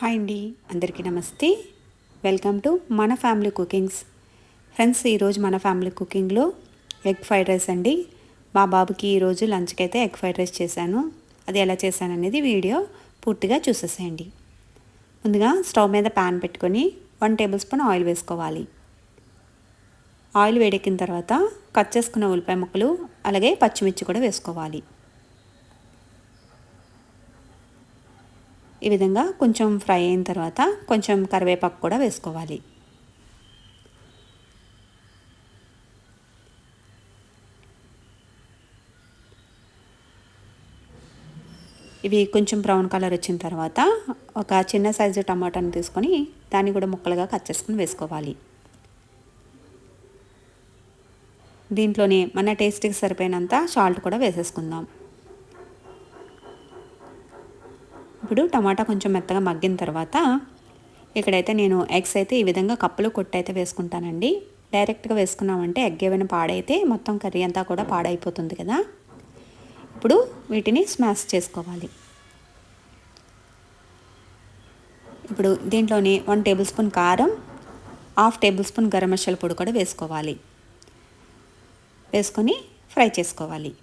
Hi అండి అందరికీ నమస్తే. వెల్కమ్ టు మన ఫ్యామిలీ కుకింగ్స్. ఫ్రెండ్స్ ఈరోజు మన ఫ్యామిలీ కుకింగ్లో ఎగ్ ఫ్రైడ్ రైస్ అండి. మా బాబుకి ఈరోజు లంచ్కి అయితే ఎగ్ ఫ్రైడ్ రైస్ చేశాను. అది ఎలా చేశాను అనేది వీడియో పూర్తిగా చూసేసేయండి. ముందుగా స్టవ్ మీద ప్యాన్ పెట్టుకొని వన్ టేబుల్ స్పూన్ ఆయిల్ వేసుకోవాలి. ఆయిల్ వేడెక్కిన తర్వాత కట్ చేసుకున్న ఉల్లిపాయ ముక్కలు అలాగే పచ్చిమిర్చి కూడా వేసుకోవాలి. ఈ విధంగా కొంచెం ఫ్రై అయిన తర్వాత కొంచెం కరివేపాకు కూడా వేసుకోవాలి. ఇవి కొంచెం బ్రౌన్ కలర్ వచ్చిన తర్వాత ఒక చిన్న సైజు టమాటాను తీసుకొని దాన్ని కూడా ముక్కలుగా కట్ చేసుకుని వేసుకోవాలి. దీంట్లోనే మన టేస్ట్కి సరిపోయినంత సాల్ట్ కూడా వేసేసుకుందాం. ఇప్పుడు టమాటా కొంచెం మెత్తగా మగ్గిన తర్వాత ఇక్కడైతే నేను ఎగ్స్ అయితే ఈ విధంగా కప్పులు కొట్టయితే వేసుకుంటానండి. డైరెక్ట్గా వేసుకున్నామంటే ఎగ్ ఏమైనా పాడైతే మొత్తం కర్రీ అంతా కూడా పాడైపోతుంది కదా. ఇప్పుడు వీటిని స్మాష్ చేసుకోవాలి. ఇప్పుడు దీంట్లోని వన్ టేబుల్ స్పూన్ కారం half table spoon garam masala పొడి కూడా వేసుకోవాలి. వేసుకొని ఫ్రై చేసుకోవాలి.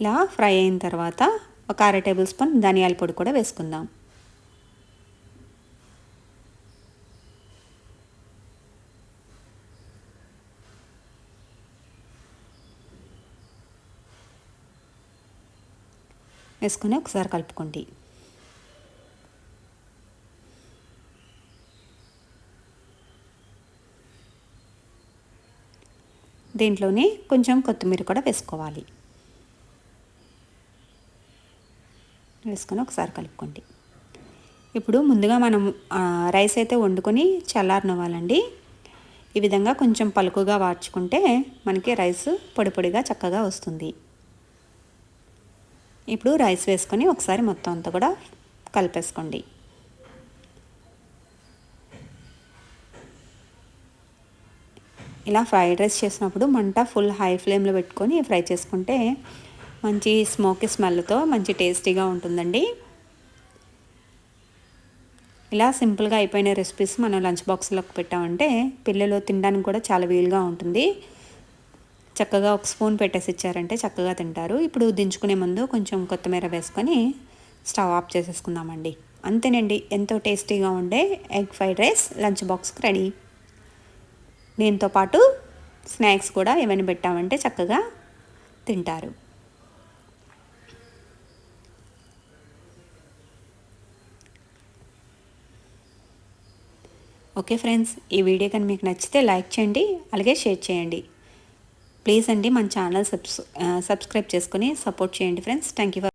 ఇలా ఫ్రై అయిన తర్వాత ఒక అర టేబుల్ స్పూన్ ధనియాల పొడి కూడా వేసుకుందాం. వేసుకొని ఒకసారి కలుపుకోండి. దీంట్లోనే కొంచెం కొత్తిమీర కూడా వేసుకోవాలి. వేసుకొని ఒకసారి కలుపుకోండి. ఇప్పుడు ముందుగా మనం రైస్ అయితే వండుకొని చల్లారనివ్వాలండి. ఈ విధంగా కొంచెం పలుకుగా వార్చుకుంటే మనకి రైస్ పొడి పొడిగా చక్కగా వస్తుంది. ఇప్పుడు రైస్ వేసుకొని ఒకసారి మొత్తం అంతా కూడా కలిపేసుకోండి. ఇలా ఫ్రైడ్ రైస్ చేసినప్పుడు మంట ఫుల్ హై ఫ్లేమ్లో పెట్టుకొని ఫ్రై చేసుకుంటే మంచి స్మోకీ స్మెల్తో మంచి టేస్టీగా ఉంటుందండి. ఇలా సింపుల్గా అయిపోయిన రెసిపీస్ మనం లంచ్ బాక్స్లోకి పెట్టామంటే పిల్లలు తినడానికి కూడా చాలా వీలుగా ఉంటుంది. చక్కగా ఒక స్పూన్ పెట్టేసి ఇచ్చారంటే చక్కగా తింటారు. ఇప్పుడు దించుకునే ముందు కొంచెం కొత్తిమీర వేసుకొని స్టవ్ ఆఫ్ చేసేసుకుందామండి. అంతేనండి ఎంతో టేస్టీగా ఉండే ఎగ్ ఫ్రైడ్ రైస్ లంచ్ బాక్స్కి రెడీ. దీంతో పాటు స్నాక్స్ కూడా ఏమైనా పెట్టామంటే చక్కగా తింటారు. ఓకే ఫ్రెండ్స్ ఈ వీడియో కానీ మీకు నచ్చితే లైక్ చేయండి అలాగే షేర్ చేయండి. ప్లీజ్ అండి మన ఛానల్ సబ్స్ సబ్స్క్రైబ్ చేసుకొని సపోర్ట్ చేయండి ఫ్రెండ్స్. Thank you